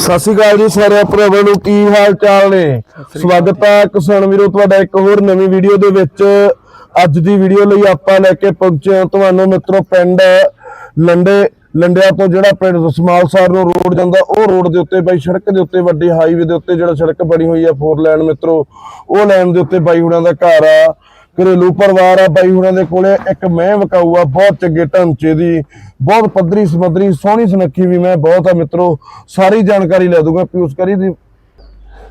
ਸਤਿ ਸ਼੍ਰੀ ਅਕਾਲ ਜੀ ਸਾਰੇ ਭਰਾਵਾਂ ਨੂੰ ਕੀ ਹਾਲ ਚਾਲ ਨੇ? ਸਵਾਗਤ ਹੈ ਕਿਸਾਨ ਵੀਰੋ ਤੁਹਾਡਾ ਇੱਕ ਹੋਰ ਨਵੀਂ ਵੀਡੀਓ ਦੇ ਵਿੱਚ। ਅੱਜ ਦੀ ਵੀਡੀਓ ਲਈ ਆਪਾਂ ਲੈ ਕੇ ਪਹੁੰਚੇ ਹਾਂ। ਤੁਹਾਨੂੰ ਮਿੱਤਰੋ ਪਿੰਡ ਲੰਡੇ ਲੰਡਿਆਂ ਤੋਂ ਜਿਹੜਾ ਪਿੰਡ ਸਮਾਲ ਸਾਹਿਬ ਨੂੰ ਰੋਡ ਜਾਂਦਾ ਉਹ ਰੋਡ ਦੇ ਉੱਤੇ ਬਾਈ ਸੜਕ ਦੇ ਉੱਤੇ ਵੱਡੀ ਹਾਈਵੇ ਦੇ ਉੱਤੇ ਜਿਹੜਾ ਸੜਕ ਬਣੀ ਹੋਈ ਆ ਫੋਰ ਲਾਈਨ ਮਿੱਤਰੋ ਉਹ ਲਾਈਨ ਦੇ ਉੱਤੇ ਬਾਈ ਹੁਣਾਂ ਦਾ ਘਰ ਆ। ਘਰੇਲੂ ਪਰਿਵਾਰ ਆ ਬਾਈ ਹੁਣਾਂ ਦੇ ਕੋਲੇ ਇੱਕ ਮੈਂ ਵਕਾਊ ਆ ਬਹੁਤ ਚੰਗੇ ਢਾਂਚੇ ਦੀ ਬਹੁਤ ਪੱਧਰੀ ਸਮੱਧਰੀ ਸੋਹਣੀ ਸੁਨੱਖੀ ਵੀ ਮੈਂ ਬਹੁਤ ਆ ਮਿੱਤਰੋ ਸਾਰੀ ਜਾਣਕਾਰੀ ਲੈ ਦੂੰਗਾ ਪਿਊਸ ਕਰੀ ਦੀ।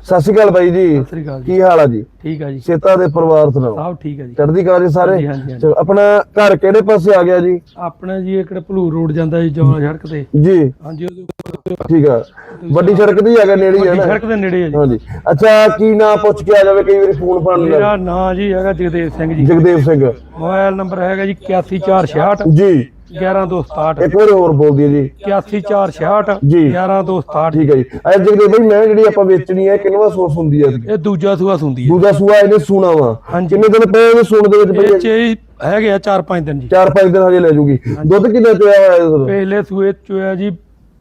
ਸਤਿ ਸ਼੍ਰੀ ਅਕਾਲ ਬਾਈ ਜੀ। ਸਤਿ ਸ੍ਰੀ ਅਕਾਲ ਜੀ। ਕੀ ਹਾਲ ਆ ਜੀ? ਠੀਕ ਆ ਜੀ। ਸੇਤਾ ਦੇ ਪਰਿਵਾਰ ਸੁਣਾਓ। ਸਭ ਠੀਕ ਆ ਜੀ। ਚੜ੍ਹਦੀ ਕਲਾ ਜੀ ਸਾਰੇ। ਚਲੋ, ਆਪਣਾ ਘਰ ਕਿਹੜੇ ਪਾਸੇ ਆ ਗਿਆ ਜੀ? ਆਪਣਾ ਜੀ ਇੱਕ ਭਲੂਰ ਰੋਡ ਜਾਂਦਾ ਜੀ ਜੌਲਾ ਸੜਕ ਤੇ। ਜੀ। ਹਾਂਜੀ ਠੀਕ ਆ। ਵੱਡੀ ਸੜਕ ਦੀ ਹੈਗਾ ਨੇੜੇ ਹੀ ਹੈ ਨਾ। ਸੜਕ ਦੇ ਨੇੜੇ ਆ ਜੀ। ਹਾਂਜੀ। ਅੱਛਾ ਕੀ ਨਾਂ ਪੁੱਛ ਕੇ ਆ ਜਾਵੇ ਕਈ ਵਾਰੀ ਫੋਨ ਫਾਨ ਲੱਗ ਮੇਰਾ ਨਾਂ ਜੀ ਹੈਗਾ ਜਗਦੇਵ ਸਿੰਘ ਜੀ। ਜਗਦੇਵ ਸਿੰਘ। ਮੋਬਾਈਲ ਨੰਬਰ ਹੈਗਾ ਜੀ 81466 ਜੀ। 11267 ਇੱਕ ਵਾਰੀ ਹੋਰ ਬੋਲ ਦਿਓ ਜੀ। 81466 ਜੀ। 11267 ਠੀਕ ਹੈ ਜੀ। ਅੱਛਾ ਜਗਦੇਵ ਭਾਈ ਮੈਂ ਜਿਹੜੀ ਆਪਾਂ ਵੇਚਣੀ ਹੈ ਕਿੰਨਵਾ ਸੋਰਸ ਹੁੰਦੀ ਹੈ ਇਹ ਦੂਜਾ ਸੂਆ ਹੁੰਦੀ ਹੈ ਦੂਜਾ ਸੂਆ ਇਹਨੇ ਸੂਣਾ ਵਾ। ਕਿੰਨੇ ਦਿਨ ਪਏ ਇਹਨੇ ਸੂਣ ਦੇ ਵਿੱਚ ਪਈ ਹੀ ਹੈਗੇ ਆ 4-5 ਦਿਨ ਜੀ। ਚਾਰ ਪੰਜ ਦਿਨ ਹਜੇ ਲੈ ਜੂਗੀ। ਦੁੱਧ ਕਿੰਨਾ ਚੋਇਆ ਹੋਇਆ ਪਹਿਲੇ ਸੂਏ ਚ ਹੋਇਆ ਜੀ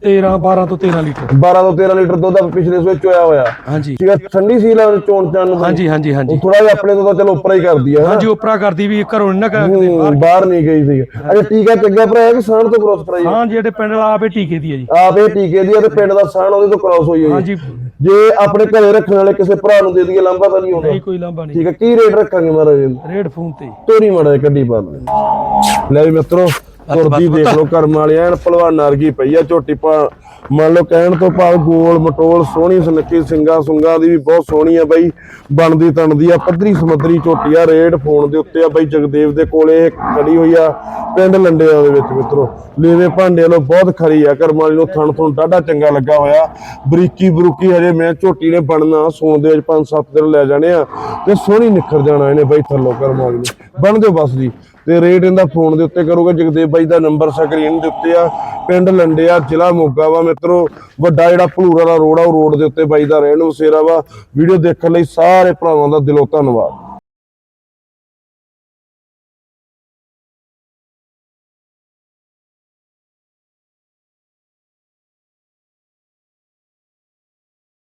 13 12 ਤੋਂ 13 ਲੀਟਰ। 12 ਤੋਂ 13 ਲੀਟਰ ਦੁੱਧ ਆ ਪਿਛਲੇ ਸੂਏ ਚੋਇਆ ਹੋਇਆ। ਹਾਂਜੀ। ਠੀਕ ਹੈ ਠੰਡੀ ਸੀ ਲਾ ਚੋਣ ਚਾਣ ਨੂੰ ਹਾਂਜੀ ਹਾਂਜੀ ਹਾਂਜੀ। ਥੋੜਾ ਜਿਹਾ ਆਪਣੇ ਤੋਂ ਤਾਂ ਚਲੋ ਉੱਪਰ ਹੀ ਕਰਦੀ ਹੈ ਹਾਂਜੀ ਉਪਰਾ ਕਰਦੀ ਵੀ ਘਰੋਂ ਨੀ ਕਰਦੇ ਹੂੰ, ਬਾਹਰ ਨਹੀਂ ਗਈ ਸੀ ਅੱਛਾ ਟੀਕਾ ਚੰਗਾ ਭਰਾਇਆ ਕਿ ਸਾਣ ਤੋਂ ਕ੍ਰੋਸ ਕਰਾਈ ਹਾਂ ਜਿਹੜੇ ਪਿੰਡ ਵਾਲਾ ਆਪੇ ਟੀਕੇ ਦੀ ਹੈ ਜੀ। ਆਪ ਟੀਕੇ ਦੀ ਆ ਤੇ ਪਿੰਡ ਦਾ ਸਾਣ ਉਹਦੇ ਤੋਂ ਕ੍ਰੋਸ ਹੋਈ ਹੋਈ ਹੈ ਹਾਂਜੀ। ਜੇ ਆਪਣੇ ਘਰੇ ਰੱਖਣ ਵਾਲੇ ਕਿਸੇ ਭਰਾ ਨੂੰ ਦੇ ਦਈਏ ਲੰਬਾ ਤਾਂ ਨਹੀਂ ਆਉਂਦਾ। ਨਹੀਂ ਕੋਈ ਲਾਂਭਾ ਨਹੀਂ। ਠੀਕ ਹੈ ਕੀ ਰੇਟ ਰੱਖਾਂਗੇ ਮਹਾਰਾਜ ਜੀ ਰੇਡ ਫੋਨ ਤੇ ਤੋਰੀ ਮੜਾ ਕੱਢੀ ਪਾ ਲੈ ਲੈ ਵੀ ਮਿੱਤਰੋ ਤੁਰਦੀ ਦੇਖ ਲਓ ਕਰਮ ਵਾਲੇ ਐਨ ਭਲਵਾਨ ਵਰਗੀ ਪਈ ਆ ਝੋਟੀ ਪਾ ਮੰਨ ਲਓ ਕਹਿਣ ਤੋਂ ਭਾਵ ਗੋਲ ਮਟੋਲ ਸੋਹਣੀ ਸੁਨੱਖੀ ਸਿੰਗਾ ਸੁੰਗਾ ਦੀ ਵੀ ਬਹੁਤ ਸੋਹਣੀ ਆ ਬਾਈ ਬਣਦੀ ਤਣਦੀ ਆ ਪੱਧਰੀ ਸਮੁੰਦਰੀ ਝੋਟੀ ਆ ਰੇਡ ਫੋਨ ਦੇ ਉੱਤੇ ਆ ਬਾਈ ਜਗਦੇਵ ਦੇ ਕੋਲੇ ਖੜੀ ਹੋਈ ਆ ਪਿੰਡ ਲੰਡਿਆਂ ਦੇ ਵਿੱਚ ਮਿੱਤਰੋ। ਲੇਵੇ ਭਾਂਡੇ ਲੋ ਬਹੁਤ ਖਰੀ ਆ ਕਰਮ ਵਾਲੀ ਨੂੰ ਥਣ ਥਣ ਡਾਢਾ ਚੰਗਾ ਲੱਗਾ ਹੋਇਆ। ਬਰੀਕੀ ਬਰੂਕੀ ਹਜੇ ਮੈਂ ਝੋਟੀ ਨੇ ਬਣਨਾ ਸੌਣ ਦੇ ਵਿੱਚ 5-7 ਦਿਨ ਲੈ ਜਾਣੇ ਆ ਤੇ ਸੋਹਣੀ ਨਿਖਰ ਜਾਣਾ ਇਹਨੇ ਬਾਈ ਥੱਲੋਂ ਕਰਮ ਵਾਲੀ ਨੂੰ। ਬਣ ਦਿਓ ਬਸ ਜੀ। ਤੇ ਰੇਟ ਇਹਦਾ ਫੋਨ ਦੇ ਉੱਤੇ ਕਰੋਗੇ, ਜਗਦੇਵ ਬਾਈ ਦਾ ਨੰਬਰ ਸਕਰੀਨ ਦੇ ਉੱਤੇ ਆ, ਪਿੰਡ ਲੰਡਿਆ, ਜ਼ਿਲ੍ਹਾ ਮੋਗਾ ਵਾ ਮਿੱਤਰੋ, ਵੱਡਾ ਜਿਹੜਾ ਭਲੂਰਾ ਦਾ ਰੋਡ ਆ, ਉਹ ਰੋਡ ਦੇ ਉੱਤੇ ਬਾਈ ਦਾ ਰਹਿਣ ਵਸੇਰਾ ਵਾ। ਵੀਡੀਓ ਦੇਖਣ ਲਈ ਸਾਰੇ ਭਰਾਵਾਂ ਦਾ ਦਿਲੋਂ ਧੰਨਵਾਦ।